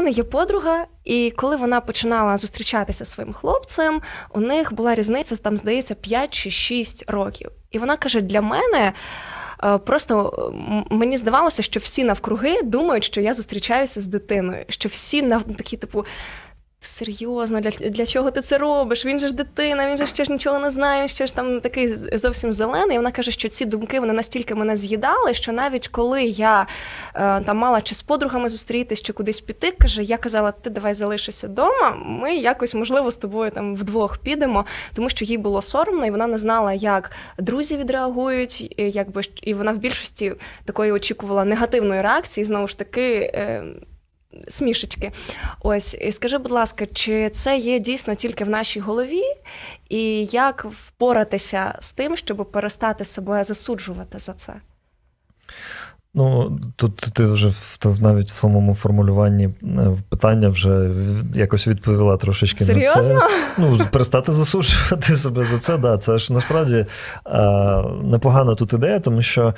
мене є подруга, і коли вона починала зустрічатися зі своїм хлопцем, у них була різниця там, здається, 5 чи 6 років. І вона каже: для мене. е, Просто мені здавалося, що всі навкруги думають, що я зустрічаюся з дитиною, що всі на такі, типу, серйозно, для, для чого ти це робиш? Він же ж дитина, він же ще ж нічого не знає, він ще ж там такий зовсім зелений. І вона каже, що ці думки вони настільки мене з'їдали, що навіть коли я е, там мала чи з подругами зустрітись, чи кудись піти, каже, я казала, ти давай залишися вдома, ми якось, можливо, з тобою там вдвох підемо, тому що їй було соромно, і вона не знала, як друзі відреагують, якби і вона в більшості такої очікувала негативної реакції, знову ж таки. Е, Смішечки. Ось, і скажи, будь ласка, чи це є дійсно тільки в нашій голові, і як впоратися з тим, щоб перестати себе засуджувати за це? Ну, тут ти вже в, навіть в самому формулюванні е, питання вже якось відповіла трошечки на це. Ну, перестати засуджувати себе за це, да, це ж насправді е, непогана тут ідея, тому що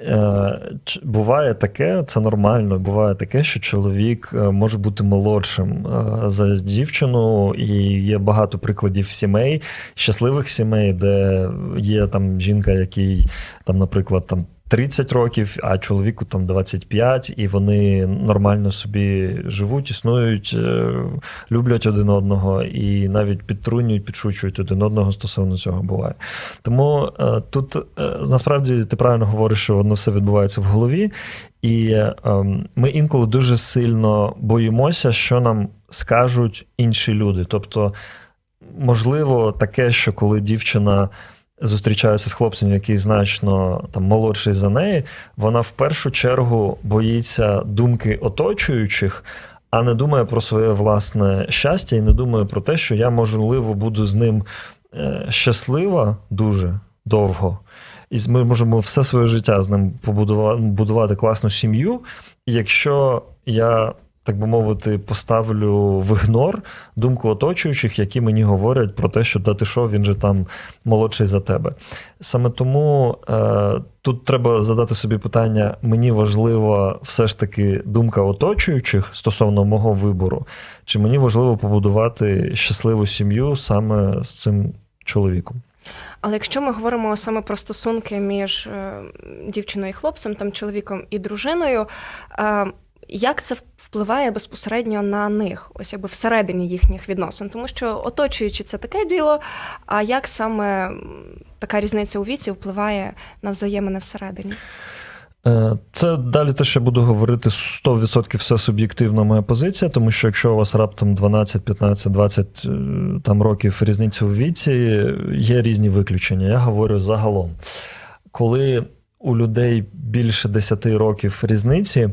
е, буває таке, це нормально, буває таке, що чоловік е, може бути молодшим е, за дівчину, і є багато прикладів сімей, щасливих сімей, де є там жінка, який там, наприклад, там. 30 років, а чоловіку там 25, і вони нормально собі живуть, існують, е, люблять один одного і навіть підтрунюють, підшучують один одного стосовно цього буває. Тому е, тут е, насправді ти правильно говориш, що воно все відбувається в голові, і ем, ми інколи дуже сильно боїмося, що нам скажуть інші люди. Тобто, можливо, таке, що коли дівчина. Зустрічається з хлопцем, який значно там молодший за неї, вона в першу чергу боїться думки оточуючих, а не думає про своє власне щастя і не думає про те, що я, можливо, буду з ним е, щаслива дуже довго. І ми можемо все своє життя з ним побудувати будувати класну сім'ю. І якщо я, так би мовити, поставлю в ігнор думку оточуючих, які мені говорять про те, що та ти що, він же там молодший за тебе. Саме тому е, тут треба задати собі питання: мені важлива все ж таки думка оточуючих стосовно мого вибору, чи мені важливо побудувати щасливу сім'ю саме з цим чоловіком? Але якщо ми говоримо саме про стосунки між е, дівчиною і хлопцем, там чоловіком і дружиною, як це впливає безпосередньо на них, ось якби всередині їхніх відносин? Тому що оточуючи це таке діло, а як саме така різниця у віці впливає на взаємини всередині? Е, Це далі те, що я буду говорити 100% все суб'єктивна моя позиція, тому що якщо у вас раптом 12, 15, 20 е, там, років різниця у віці, є різні виключення. Я говорю загалом. Коли у людей більше 10 років різниці,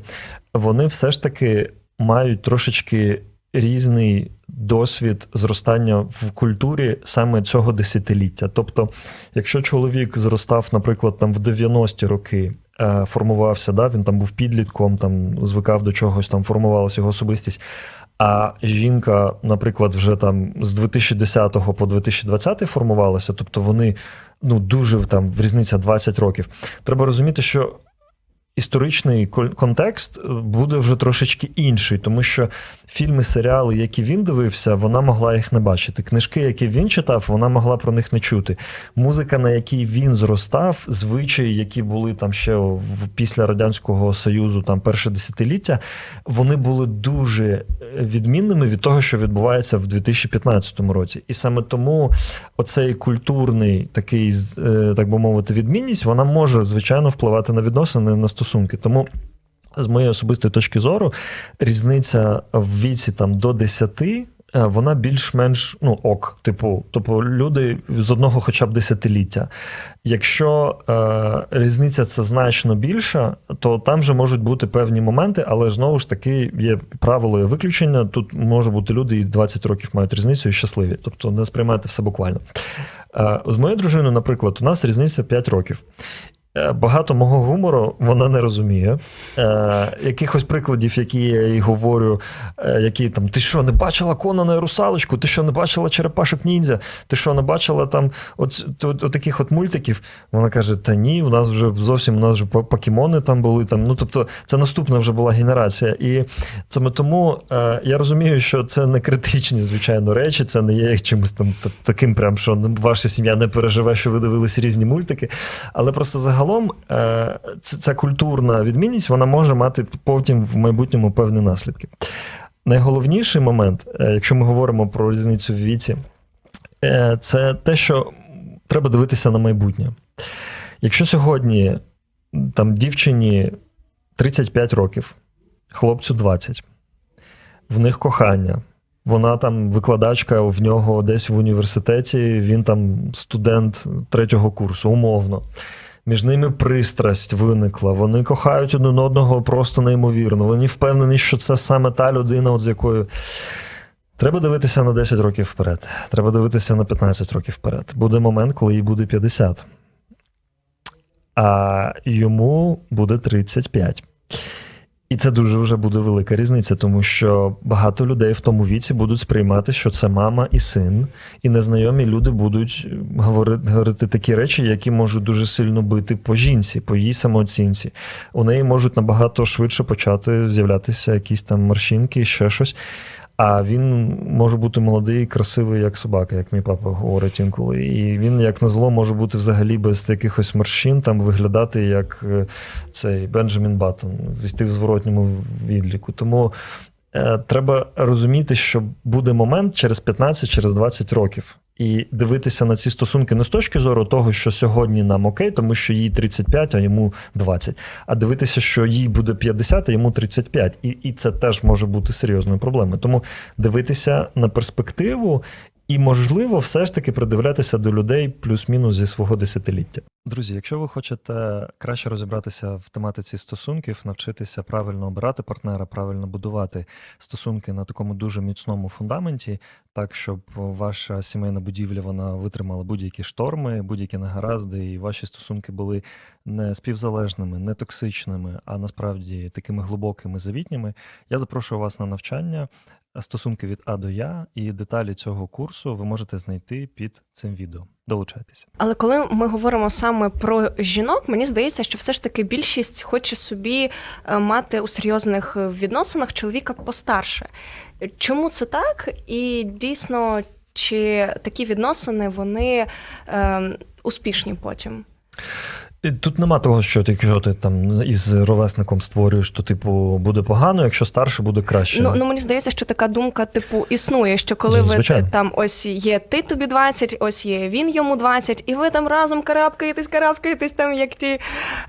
вони все ж таки мають трошечки різний досвід зростання в культурі саме цього десятиліття. Тобто, якщо чоловік зростав, наприклад, там в 90-ті роки, е, формувався, да, він там був підлітком, там звикав до чогось, там формувалася його особистість. А жінка, наприклад, вже там з 2010 по 2020 формувалася, тобто вони ну дуже там різниця 20 років. Треба розуміти, що історичний кон- контекст е, буде вже трошечки інший, тому що фільми, серіали, які він дивився, вона могла їх не бачити. Книжки, які він читав, вона могла про них не чути. Музика, на якій він зростав, звичаї, які були там ще в після радянського союзу, там перше десятиліття, вони були дуже е, відмінними від того, що відбувається в 2015 році. І саме тому оцей культурний такий, е, так би мовити, відмінність, вона може звичайно впливати на відносини, на стосунки. Тому. З моєї особистої точки зору, різниця в віці там до 10, е, вона більш-менш ну, ок. Типу, тобто люди з одного хоча б десятиліття. Якщо е, різниця це значно більша, то там же можуть бути певні моменти, але знову ж таки є правило і виключення. Тут може бути люди і 20 років мають різницю і щасливі. Тобто не сприймайте все буквально. Е, з моєю дружиною, наприклад, у нас різниця 5 років. Е, Багато мого гумору вона не розуміє. Е, якихось прикладів, які я їй говорю, е, які там: ти що, не бачила Конана і русалочку? Ти що не бачила черепашок ніндзя? Ти що не бачила там таких от мультиків? Вона каже: Та ні, у нас вже зовсім у нас вже покемони там були. Там. Ну, тобто, це наступна вже була генерація. І саме тому е, я розумію, що це не критичні, звичайно, речі, це не є чимось там таким, прям, що ваша сім'я не переживе, що ви дивилися різні мультики. Але просто загалом е, ц- ця культурна відмінність вона може мати потім в майбутньому певні наслідки. Найголовніший момент, е, якщо ми говоримо про різницю в віці, е, це те, що треба дивитися на майбутнє. Якщо сьогодні там дівчині 35 років, хлопцю 20, в них кохання. Вона там викладачка в нього десь в університеті, він там студент третього курсу, умовно. Між ними пристрасть виникла. Вони кохають один одного просто неймовірно. Вони впевнені, що це саме та людина, от з якою. Треба дивитися на 10 років вперед. Треба дивитися на 15 років вперед. Буде момент, коли їй буде 50. А йому буде 35. І це дуже вже буде велика різниця, тому що багато людей в тому віці будуть сприймати, що це мама і син, і незнайомі люди будуть говорити, говорити такі речі, які можуть дуже сильно бити по жінці, по її самооцінці. У неї можуть набагато швидше почати з'являтися якісь там морщинки, ще щось. А він може бути молодий красивий, як собака, як мій папа говорить інколи. І він, як на зло, може бути взагалі без якихось морщин, там виглядати як е, цей Бенджамін Баттон, вести в зворотньому відліку. Тому е, треба розуміти, що буде момент через 15, через 20 років. І дивитися на ці стосунки не з точки зору того, що сьогодні нам окей, тому що їй 35, а йому 20. А дивитися, що їй буде 50, а йому 35. І, і це теж може бути серйозною проблемою. Тому дивитися на перспективу і, можливо, все ж таки придивлятися до людей плюс-мінус зі свого десятиліття. Друзі, якщо ви хочете краще розібратися в тематиці стосунків, навчитися правильно обирати партнера, правильно будувати стосунки на такому дуже міцному фундаменті, так щоб ваша сімейна будівля вона витримала будь-які шторми, будь-які негаразди, і ваші стосунки були не співзалежними, не токсичними, а насправді такими глибокими, завітніми, я запрошую вас на навчання стосунки від А до Я, і деталі цього курсу ви можете знайти під цим відео. Долучайтеся. Але коли ми говоримо саме про жінок, мені здається, що все ж таки більшість хоче собі е, мати у серйозних відносинах чоловіка постарше. Чому це так? І дійсно, чи такі відносини вони е, успішні потім? Тут нема того, що ти, якщо ти там із ровесником створюєш, то типу буде погано, якщо старше буде краще. Ну, ну мені здається, що така думка, типу, існує, що коли ви там ось є ти тобі 20, ось є він йому 20, і ви там разом карабкаєтесь, карабкаєтесь там, як ті.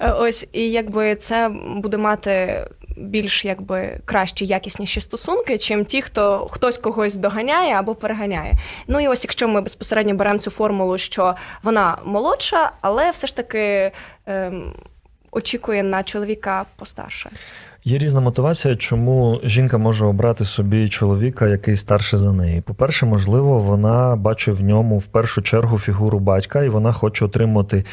е, Ось, і якби це буде мати більш якби кращі, якісніші стосунки, чим ті, хто хтось когось доганяє або переганяє. Ну і ось якщо ми безпосередньо беремо цю формулу, що вона молодша, але все ж таки ем, очікує на чоловіка постарше. Є різна мотивація, чому жінка може обрати собі чоловіка, який старше за неї. По-перше, можливо, вона бачить в ньому в першу чергу фігуру батька, і вона хоче отримати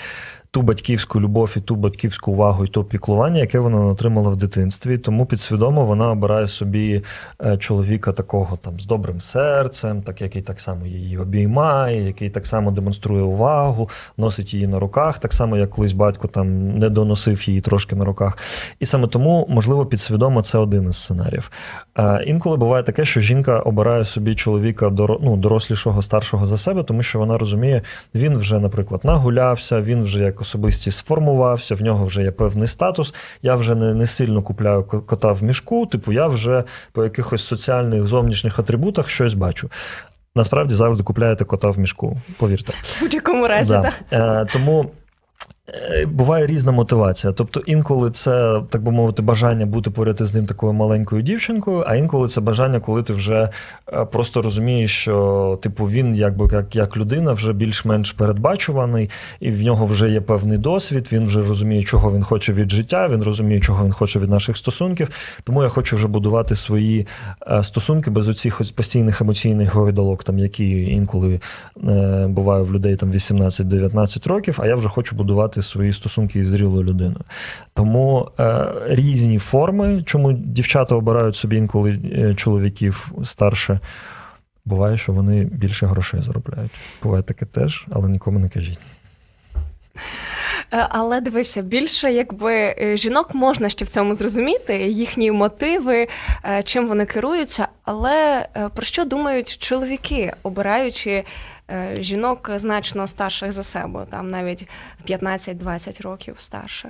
ту батьківську любов і ту батьківську увагу і то піклування, яке вона отримала в дитинстві. Тому підсвідомо вона обирає собі е, чоловіка такого там з добрим серцем, так який так само її обіймає, який так само демонструє увагу, носить її на руках, так само, як колись батько там не доносив її трошки на руках. І саме тому, можливо, підсвідомо це один із сценаріїв. Е, інколи буває таке, що жінка обирає собі чоловіка ну, дорослішого, старшого за себе, тому що вона розуміє, він вже, наприклад, нагулявся, він вже як особистість сформувався, в нього вже є певний статус. Я вже не, не сильно купляю кота в мішку, типу, я вже по якихось соціальних зовнішніх атрибутах щось бачу. Насправді завжди купляєте кота в мішку, повірте. В будь-якому разі, Да. так. Е, тому буває різна мотивація. Тобто, інколи це, так би мовити, бажання бути поряд із ним такою маленькою дівчинкою, а інколи це бажання, коли ти вже е, просто розумієш, що типу він, якби як, як людина, вже більш-менш передбачуваний, і в нього вже є певний досвід. Він вже розуміє, чого він хоче від життя, він розуміє, чого він хоче від наших стосунків. Тому я хочу вже будувати свої е, стосунки без оцих постійних емоційних гойдалок, там які інколи е, буває в людей там 18-19 років, а я вже хочу будувати будувати свої стосунки із зрілою людиною. Тому е, різні форми, чому дівчата обирають собі інколи е, чоловіків старше. Буває, що вони більше грошей заробляють. Буває таке теж, але нікому не кажіть. Е, Але дивися, більше якби е, жінок можна ще в цьому зрозуміти, їхні мотиви, чим вони керуються. Але про що думають чоловіки, обираючи жінок значно старших за себе, там навіть в 15-20 років старше?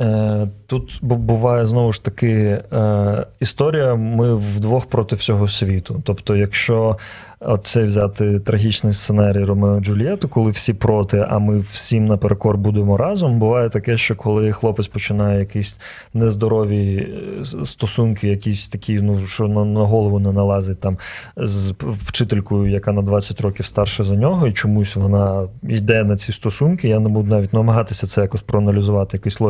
Е, Тут буває знову ж таки е, історія. Ми вдвох проти всього світу. Тобто, якщо оцей взяти трагічний сценарій Ромео і Джульєту, коли всі проти, а ми всім наперекор будемо разом. Буває таке, що коли хлопець починає якісь нездорові е, стосунки, якісь такі, ну що на, голову не налазить там з вчителькою, яка на 20 років старша за нього, і чомусь вона йде на ці стосунки. Я не буду навіть намагатися це якось проаналізувати, якусь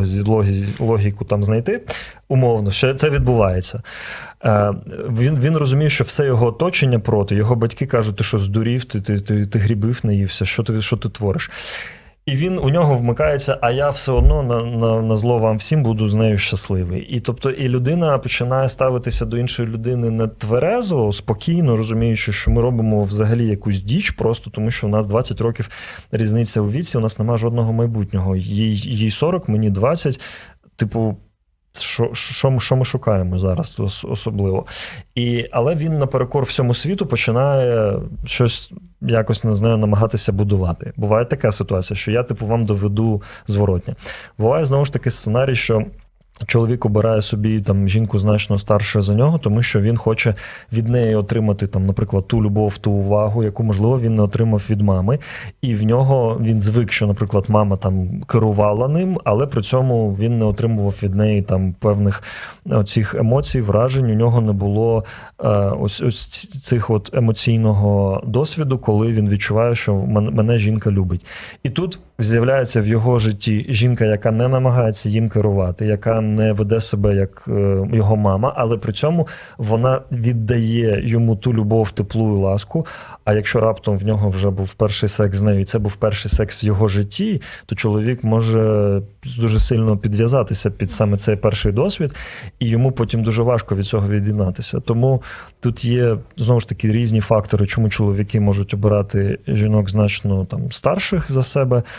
логіку там знайти. Умовно, що це відбувається. Е, Він, він розуміє, що все його оточення проти. Його батьки кажуть, ти що здурів, ти, ти, ти, ти грібів наївся, що ти, що ти твориш. І він у нього вмикається, а я все одно на, на, на зло вам всім буду з нею щасливий. І тобто, і людина починає ставитися до іншої людини не тверезо, спокійно, розуміючи, що ми робимо взагалі якусь діч, просто тому що у нас 20 років різниця у віці, у нас немає жодного майбутнього. Їй, їй 40, мені 20. Типу, що, що, що ми шукаємо зараз особливо. І, але він наперекор всьому світу починає щось якось не знаю, намагатися будувати. Буває така ситуація, що я типу вам доведу зворотня. Буває знову ж таки сценарій, що. Чоловік обирає собі там жінку значно старше за нього, тому що він хоче від неї отримати там, наприклад, ту любов, ту увагу, яку можливо він не отримав від мами. І в нього він звик, що, наприклад, мама там керувала ним, але при цьому він не отримував від неї там певних цих емоцій, вражень. У нього не було е, ось ось цих от емоційного досвіду, коли він відчуває, що мене жінка любить. І тут з'являється в його житті жінка, яка не намагається їм керувати, яка не веде себе як е, його мама, але при цьому вона віддає йому ту любов, теплу і ласку. А якщо раптом в нього вже був перший секс з нею, і це був перший секс в його житті, то чоловік може дуже сильно підв'язатися під саме цей перший досвід, і йому потім дуже важко від цього від'єднатися. Тому тут є знову ж таки різні фактори, чому чоловіки можуть обирати жінок значно там старших за себе.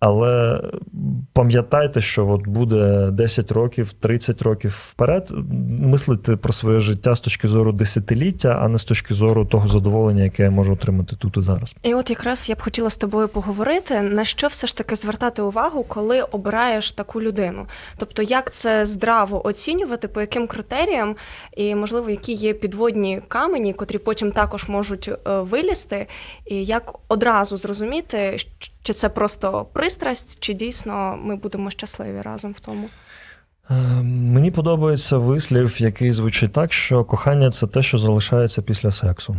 Але пам'ятайте, що от буде 10 років, 30 років вперед, мислити про своє життя з точки зору десятиліття, а не з точки зору того задоволення, яке я можу отримати тут і зараз. І от якраз я б хотіла з тобою поговорити, на що все ж таки звертати увагу, коли обираєш таку людину. Тобто, як це здраво оцінювати, по яким критеріям, і можливо, які є підводні камені, котрі потім також можуть е, вилізти, і як одразу зрозуміти, чи це просто пристрасть, чи дійсно ми будемо щасливі разом в тому. Е, Мені подобається вислів, який звучить так, що кохання це те, що залишається після сексу.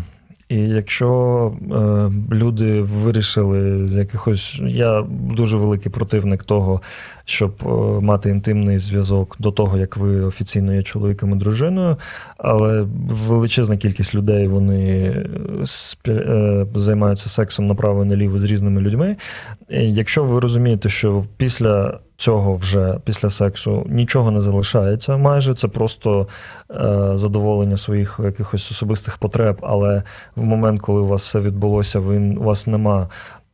І якщо е, люди вирішили з якихось. Я дуже великий противник того, щоб е, мати інтимний зв'язок до того, як ви офіційно є чоловіком і дружиною, але величезна кількість людей вони е, спі- е, займаються сексом направо і наліво з різними людьми. І якщо ви розумієте, що після цього вже після сексу нічого не залишається, майже це просто е, задоволення своїх якихось особистих потреб, але в момент, коли у вас все відбулося, ви, у вас нема.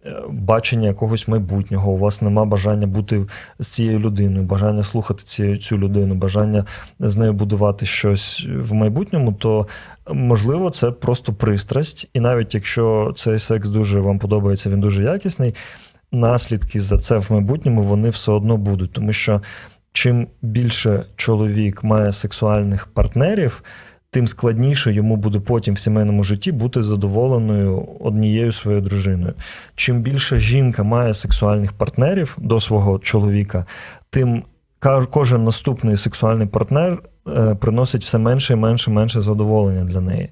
е, Бачення якогось майбутнього, у вас нема бажання бути з цією людиною, бажання слухати ці, цю людину, бажання з нею будувати щось в майбутньому, то можливо це просто пристрасть. І навіть якщо цей секс дуже вам подобається, він дуже якісний, наслідки за це в майбутньому вони все одно будуть, тому що чим більше чоловік має сексуальних партнерів, тим складніше йому буде потім в сімейному житті бути задоволеною однією своєю дружиною. Чим більше жінка має сексуальних партнерів до свого чоловіка, тим кожен наступний сексуальний партнер приносить все менше і менше менше задоволення для неї.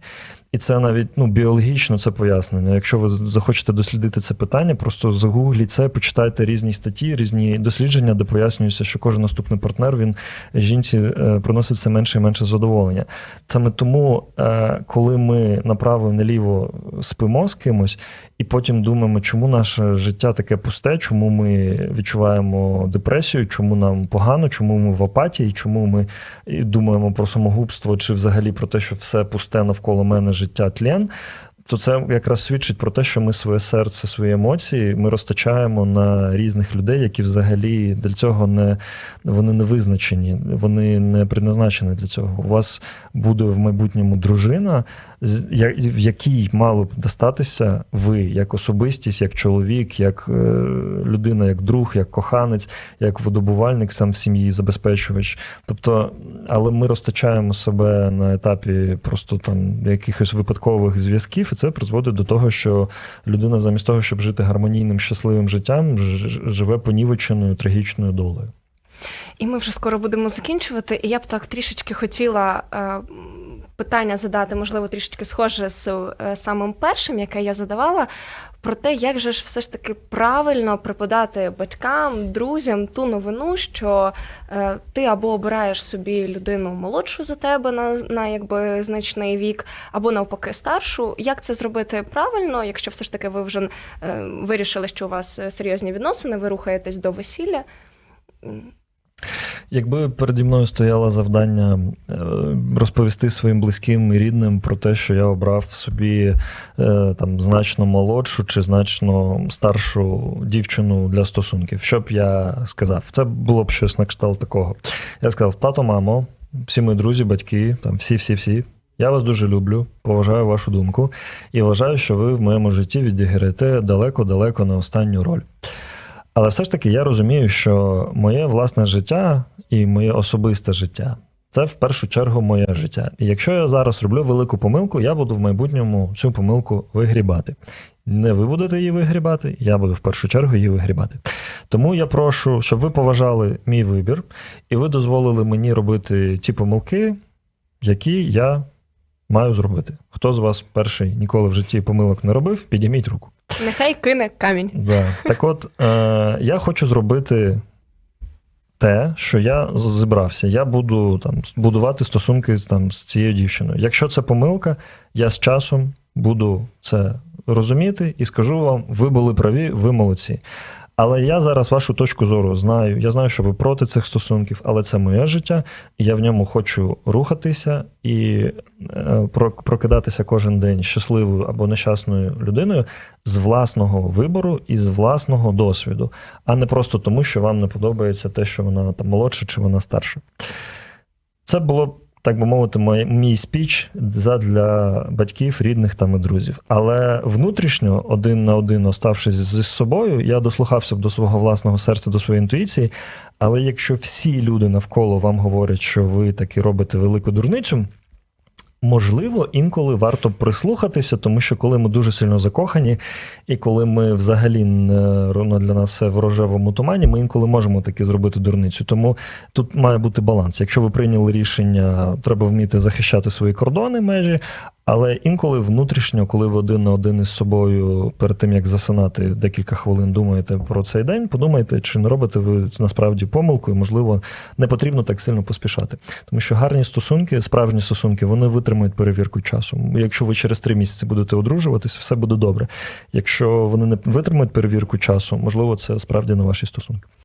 І це навіть ну, біологічно це пояснення. Якщо ви захочете дослідити це питання, просто загугліть це, почитайте різні статті, різні дослідження, де пояснюється, що кожен наступний партнер він жінці е, приносить все менше і менше задоволення. Саме тому, е, коли ми направо наліво спимо з кимось, і потім думаємо, чому наше життя таке пусте, чому ми відчуваємо депресію, чому нам погано, чому ми в апатії, чому ми і думаємо про самогубство, чи взагалі про те, що все пусте навколо мене життя тлен. То це якраз свідчить про те, що ми своє серце, свої емоції ми розтачаємо на різних людей, які взагалі для цього не вони не визначені, вони не предназначені для цього. У вас буде в майбутньому дружина, в якій мало б достатися ви як особистість, як чоловік, як е, людина, як друг, як коханець, як водобувальник, сам в сім'ї забезпечувач. Тобто, але ми розтачаємо себе на етапі просто там якихось випадкових зв'язків, це призводить до того, що людина замість того, щоб жити гармонійним, щасливим життям, живе понівеченою трагічною долею. І ми вже скоро будемо закінчувати. І я б так трішечки хотіла е, питання задати, можливо, трішечки схоже з е, самим першим, яке я задавала, про те, як же ж все ж таки правильно преподати батькам, друзям ту новину, що е, ти або обираєш собі людину молодшу за тебе на, на якби значний вік, або навпаки старшу. Як це зробити правильно, якщо все ж таки ви вже вирішили, що у вас серйозні відносини, ви рухаєтесь до весілля? Якби переді мною стояло завдання е, розповісти своїм близьким і рідним про те, що я обрав собі е, там значно молодшу чи значно старшу дівчину для стосунків, що б я сказав? Це було б щось на кшталт такого. Я сказав: тато, мамо, всі мої друзі, батьки, там всі, всі, всі. Я вас дуже люблю, поважаю вашу думку і вважаю, що ви в моєму житті відіграєте далеко-далеко на останню роль. Але все ж таки я розумію, що моє власне життя і моє особисте життя це в першу чергу моє життя. І якщо я зараз роблю велику помилку, я буду в майбутньому цю помилку вигрібати. Не ви будете її вигрібати, я буду в першу чергу її вигрібати. Тому я прошу, щоб ви поважали мій вибір, і ви дозволили мені робити ті помилки, які я маю зробити. Хто з вас перший ніколи в житті помилок не робив, підійміть руку. Нехай кине камінь. Да. Так от, е, я хочу зробити те, що я зібрався. Я буду там будувати стосунки там, з цією дівчиною. Якщо це помилка, я з часом буду це розуміти і скажу вам: ви були праві, ви молодці. Але я зараз вашу точку зору знаю. Я знаю, що ви проти цих стосунків, але це моє життя, і я в ньому хочу рухатися і е, прокидатися кожен день щасливою або нещасною людиною з власного вибору і з власного досвіду, а не просто тому, що вам не подобається те, що вона там молодша чи вона старша. Це було, так би мовити, мій, мій спіч для батьків, рідних там і друзів. Але внутрішньо, один на один, оставшись з собою, я дослухався б до свого власного серця, до своєї інтуїції. Але якщо всі люди навколо вам говорять, що ви таки робите велику дурницю. Можливо, інколи варто прислухатися, тому що коли ми дуже сильно закохані, і коли ми взагалі не ровно для нас все в рожевому тумані, ми інколи можемо таки зробити дурницю. Тому тут має бути баланс. Якщо ви прийняли рішення, треба вміти захищати свої кордони, межі, але інколи внутрішньо, коли ви один на один із собою, перед тим як засинати декілька хвилин, думаєте про цей день, подумайте, чи не робите ви насправді помилку, і можливо не потрібно так сильно поспішати. Тому що гарні стосунки, справжні стосунки, вони витримають перевірку часу. Якщо ви через три місяці будете одружуватись, все буде добре. Якщо вони не витримають перевірку часу, можливо, це справді не ваші стосунки.